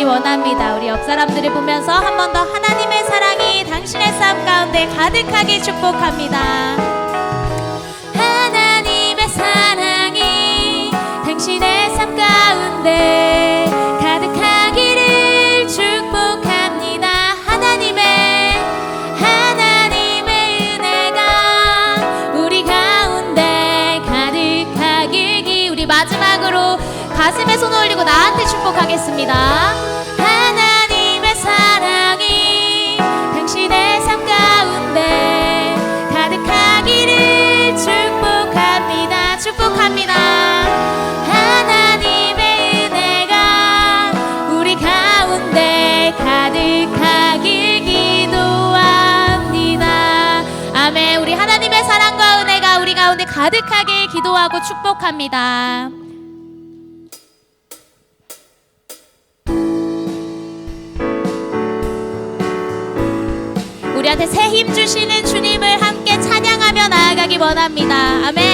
되기 원합니다. 우리 옆 사람들을 보면서 한 번 더 하나님의 사랑이 당신의 삶 가운데 가득하게 축복합니다. 하나님의 사랑이 당신의 삶 가운데 가슴에 손을 올리고 나한테 축복하겠습니다. 가득하게 기도하고 축복합니다. 우리한테 새 힘 주시는 주님을 함께 찬양하며 나아가기 원합니다. 아멘.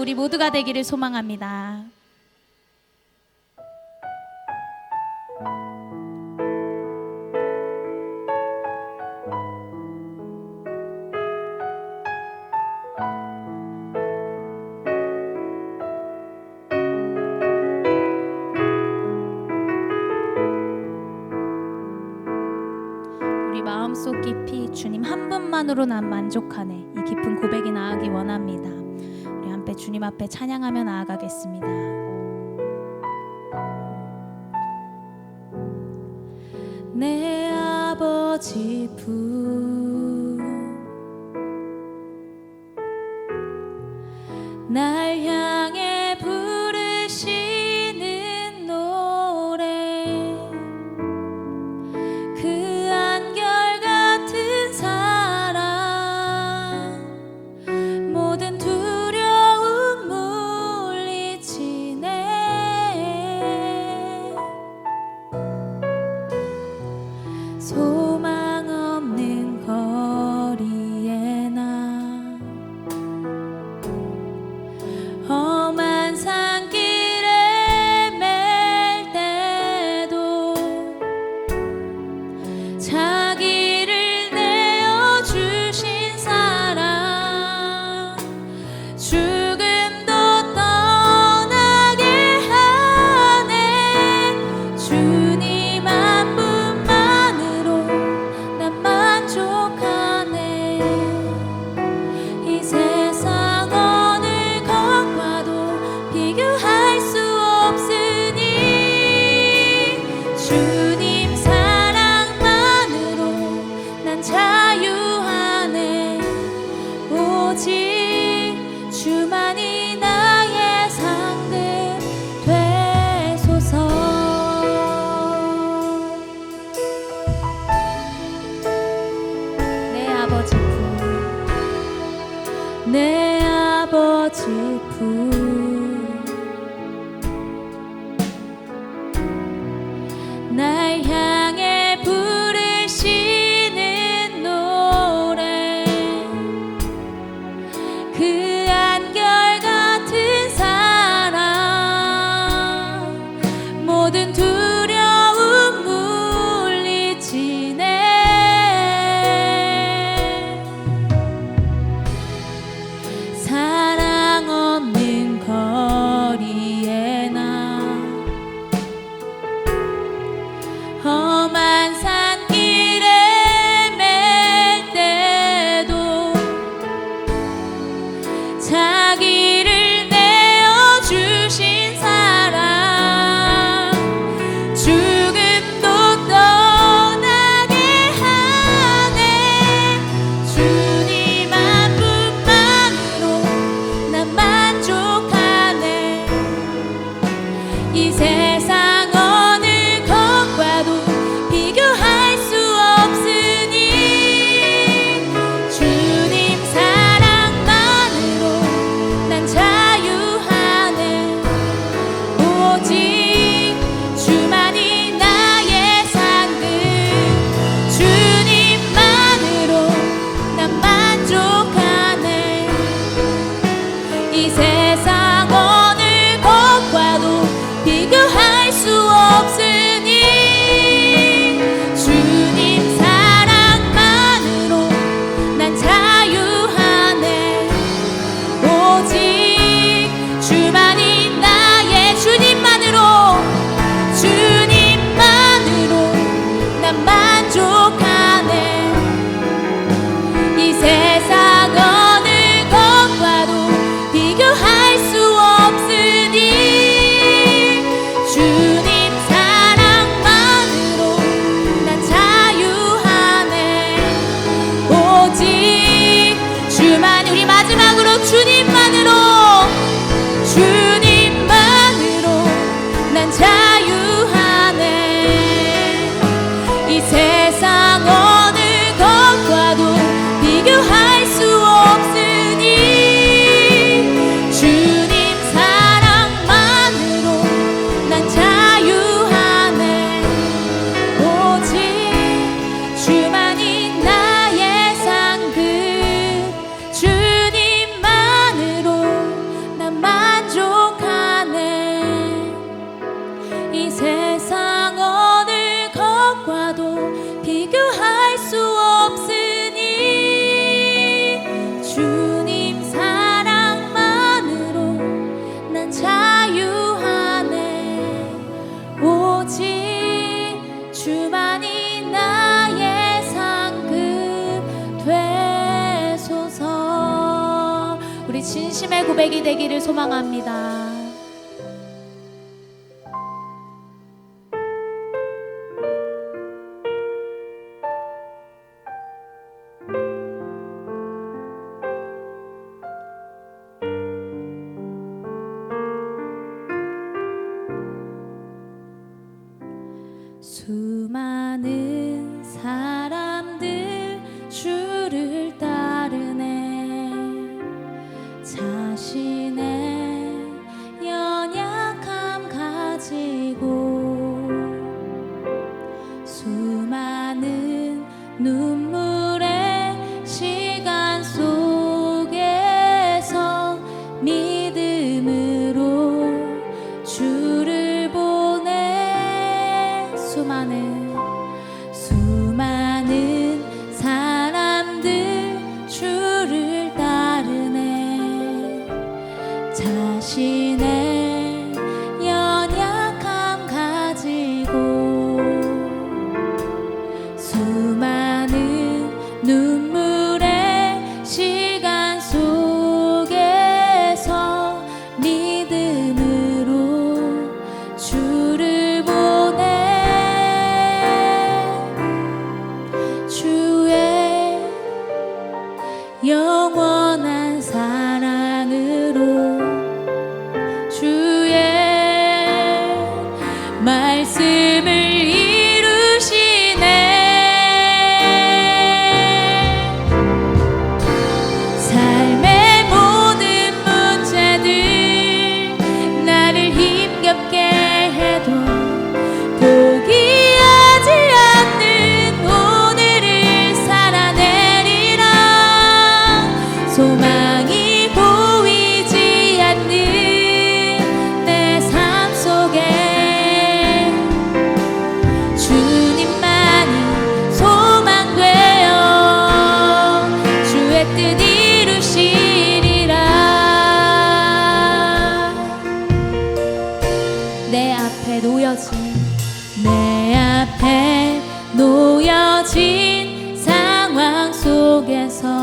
우리 모두가 되기를 소망합니다. 마음속 깊이 주님 한 분만으로 난 만족하네 이 깊은 고백이 나아기 원합니다. 주님 앞에 찬양하며 나아가겠습니다. 내 아버지 부 모든 두 나만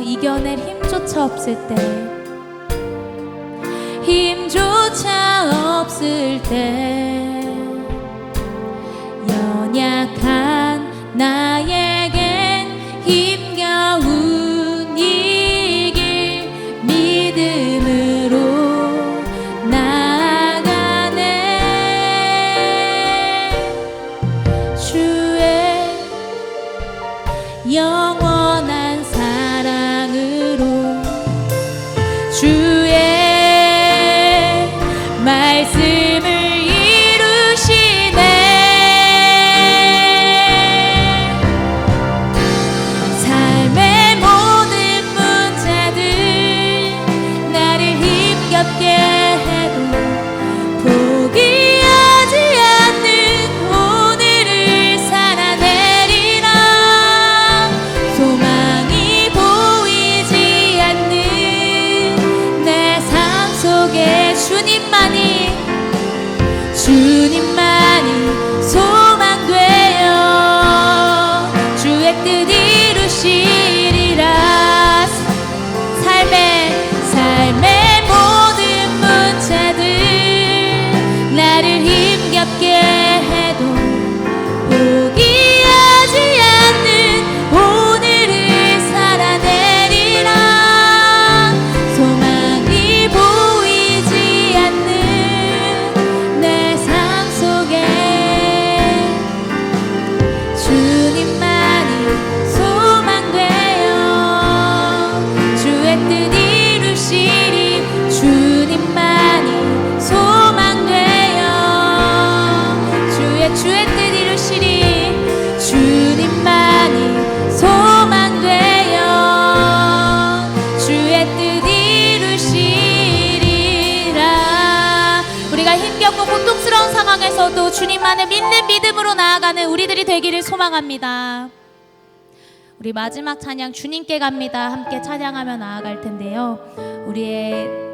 이겨낼 힘조차 없을 때 힘조차 없을 때. 소망합니다. 우리 마지막 찬양 주님께 갑니다. 함께 찬양하며 나아갈 텐데요. 우리의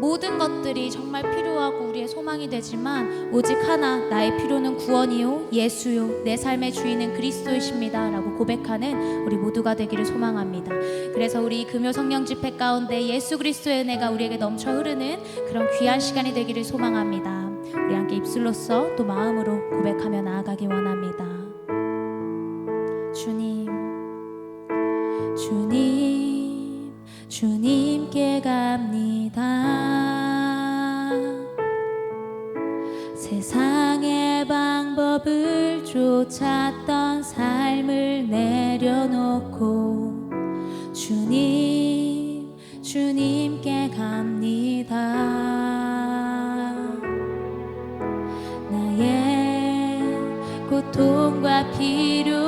모든 것들이 정말 필요하고 우리의 소망이 되지만 오직 하나 나의 필요는 구원이요 예수요 내 삶의 주인은 그리스도이십니다라고 고백하는 우리 모두가 되기를 소망합니다. 그래서 우리 금요 성령 집회 가운데 예수 그리스도의 은혜가 우리에게 넘쳐 흐르는 그런 귀한 시간이 되기를 소망합니다. 우리 함께 입술로써 또 마음으로 고백하며 나아가기 원합니다. 고통과 필요